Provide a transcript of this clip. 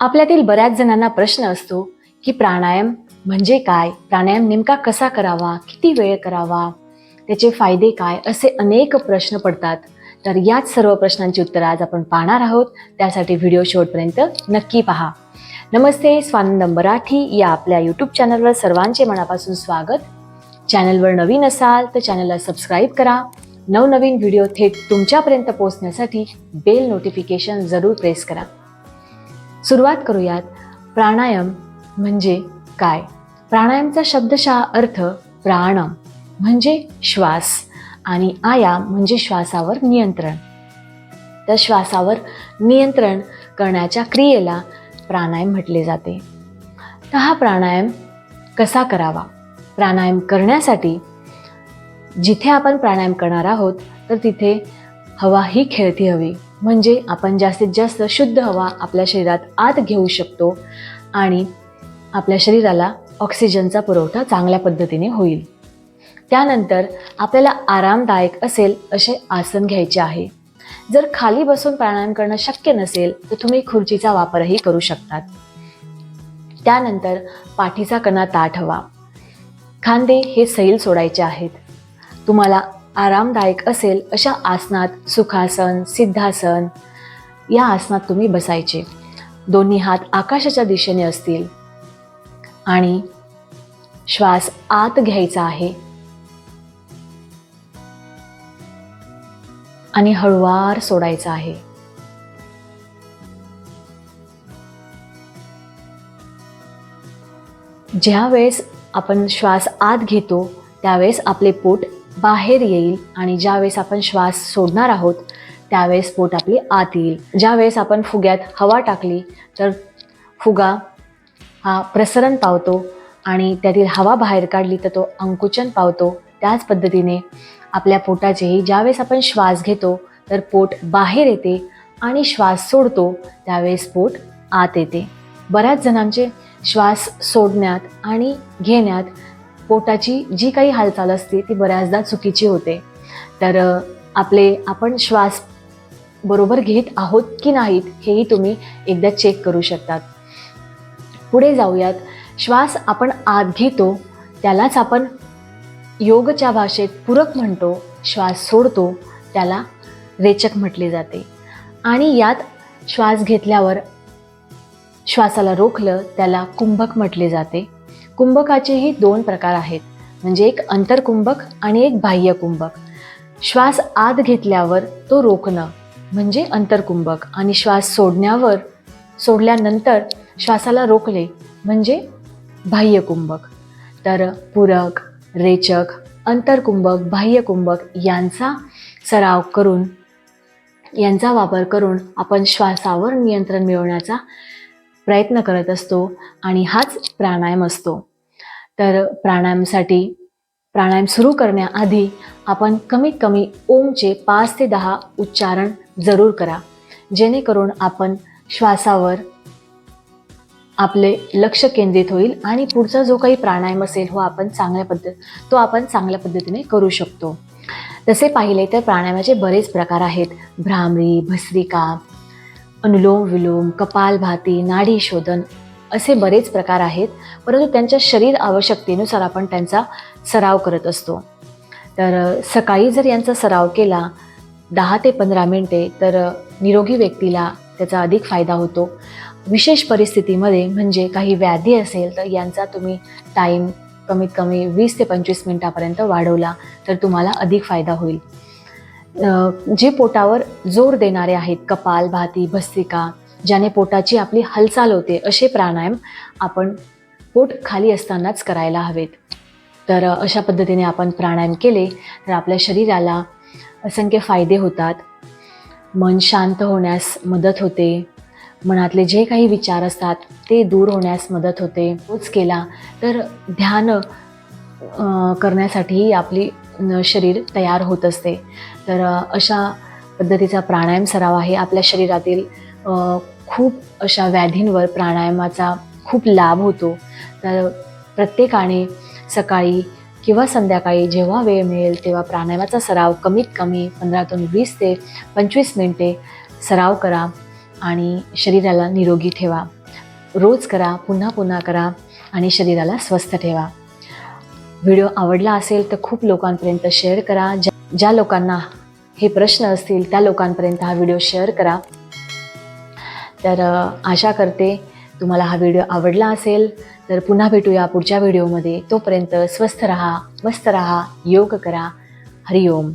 आपल्यातील बऱ्याच जणांना प्रश्न असतो की प्राणायाम म्हणजे काय? प्राणायाम नेमका कसा करावा? किती वेळ करावा? त्याचे फायदे काय? असे अनेक प्रश्न पडतात. तर याच सर्व प्रश्नांची उत्तरं आज आपण पाहणार आहोत. त्यासाठी व्हिडिओ शेवटपर्यंत नक्की पहा. नमस्ते स्वानंद मराठी या आपल्या यूट्यूब चॅनलवर सर्वांचे मनापासून स्वागत. चॅनलवर नवीन असाल तर चॅनलला सबस्क्राईब करा. नवनवीन व्हिडिओ थेट तुमच्यापर्यंत पोहोचण्यासाठी बेल नोटिफिकेशन जरूर प्रेस करा. सुरुवात करूयात. प्राणायाम म्हणजे काय? प्राणायामचा शब्दशः अर्थ प्राण म्हणजे श्वास आणि आयाम म्हणजे श्वासावर नियंत्रण. तर श्वासावर नियंत्रण करण्याच्या क्रियेला प्राणायाम म्हटले जाते. तर हा प्राणायाम कसा करावा? प्राणायाम करण्यासाठी जिथे आपण प्राणायाम करणार आहोत तर तिथे हवा ही खेळती हवी. म्हणजे आपण जास्तीत जास्त शुद्ध हवा आपल्या शरीरात आत घेऊ शकतो आणि आपल्या शरीराला ऑक्सिजनचा पुरवठा चांगल्या पद्धतीने होईल. त्यानंतर आपल्याला आरामदायक असेल असे आसन घ्यायचे आहे. जर खाली बसून प्राणायाम करणं शक्य नसेल तर तुम्ही खुर्चीचा वापरही करू शकतात. त्यानंतर पाठीचा कणा ताठ हवा. खांदे हे सैल सोडायचे आहेत. तुम्हाला आरामदायक असेल अशा आसनात सुखासन सिद्धासन. या आसनात तुम्ही बसायचे. दोन्ही हात आकाशाच्या दिशेने असतील. आणि श्वास आत घ्यायचा आहे. आणि हळुवार सोडायचा आहे. ज्या वेळेस आपण श्वास आत घेतो त्यावेळेस आपले पोट बाहेर येईल आणि ज्यावेळेस आपण श्वास सोडणार आहोत त्यावेळेस पोट आपली आत येईल. ज्यावेळेस आपण फुग्यात हवा टाकली तर फुगा हा प्रसरण पावतो आणि त्यातील हवा बाहेर काढली तर तो अंकुचन पावतो. त्याच पद्धतीने आपल्या पोटाचेही ज्यावेळेस आपण श्वास घेतो तर पोट बाहेर येते आणि श्वास सोडतो त्यावेळेस पोट आत येते. बऱ्याच जणांचे श्वास सोडण्यात आणि घेण्यात पोटाची जी काही हालचाल असते ती बऱ्याचदा चुकीची होते. तर आपले आपण श्वास बरोबर घेत आहोत की नाहीत हेही तुम्ही एकदा चेक करू शकतात. पुढे जाऊयात. श्वास आपण आत घेतो त्यालाच आपण योगच्या भाषेत पूरक म्हणतो श्वास सोडतो त्याला रेचक म्हटले जाते. आणि यात श्वास घेतल्यावर श्वासाला रोखलं त्याला कुंभक म्हटले जाते. कुंभकाचेही दोन प्रकार आहेत. म्हणजे एक अंतरकुंभक आणि एक बाह्य कुंभक श्वास आत घेतल्यावर तो रोखणं म्हणजे अंतरकुंभक. आणि श्वास सोडण्यावर सोडल्यानंतर श्वासाला रोखले म्हणजे बाह्य कुंभक तर पूरक रेचक अंतरकुंभक बाह्य कुंभक यांचा सराव करून यांचा वापर करून आपण श्वासावर नियंत्रण मिळवण्याचा प्रयत्न करत असतो आणि हाच प्राणायाम असतो. तर प्राणायामसाठी प्राणायाम सुरू करण्याआधी आपण कमीत कमी ओमचे पाच ते दहा उच्चारण जरूर करा. जेणेकरून आपण श्वासावर आपले लक्ष केंद्रित होईल आणि पुढचा जो काही प्राणायाम असेल हो आपण चांगल्या पद्धत तो आपण चांगल्या पद्धतीने करू शकतो. तसे पाहिले तर प्राणायामाचे बरेच प्रकार आहेत. भ्रामरी भस्रिका अनुलोम विलोम कपालभाती नाडी शोधन असे बरेच प्रकार आहेत. परंतु त्यांच्या शरीर आवश्यकतेनुसार आपण त्यांचा सराव करत असतो. तर सकाळी जर यांचा सराव केला दहा ते पंधरा मिनटे तर निरोगी व्यक्तीला त्याचा अधिक फायदा होतो. विशेष परिस्थितीमध्ये म्हणजे काही व्याधी असेल तर यांचा तुम्ही टाईम कमीत कमी वीस ते पंचवीस मिनटापर्यंत वाढवला तर तुम्हाला अधिक फायदा होईल. जे पोटावर जोर देणारे आहेत कपाल भाती भस्त्रिका ज्याने पोटाची आपली हालचाल होते असे प्राणायाम आपण पोट खाली असतानाच करायला हवेत. तर अशा पद्धतीने आपण प्राणायाम केले तर आपल्या शरीराला असंख्य फायदे होतात. मन शांत होण्यास मदत होते. मनातले जे काही विचार असतात ते दूर होण्यास मदत होते. तोच केला तर ध्यान करण्यासाठीही आपली शरीर तयार होत असते. तर अशा पद्धतीचा प्राणायाम सराव आहे. आपल्या शरीरातील खूप अशा व्याधींवर प्राणायामाचा खूप लाभ होतो. तर प्रत्येकाने सकाळी किंवा संध्याकाळी जेव्हा वेळ मिळेल तेव्हा प्राणायामाचा सराव कमीत कमी पंधरातून वीस ते पंचवीस मिनटे सराव करा आणि शरीराला निरोगी ठेवा. रोज करा पुन्हा पुन्हा करा आणि शरीराला स्वस्थ ठेवा. व्हिडिओ आवडला असेल तर खूप लोकांपर्यंत शेअर करा. ज्या ज्या लोकांना हे प्रश्न असतील त्या लोकांपर्यंत हा व्हिडिओ शेअर करा. तर आशा करते तुम्हाला हा व्हिडिओ आवडला असेल. तर पुन्हा भेटूया पुढच्या व्हिडिओमध्ये. तोपर्यंत स्वस्थ रहा मस्त रहा योग करा. हरिओम.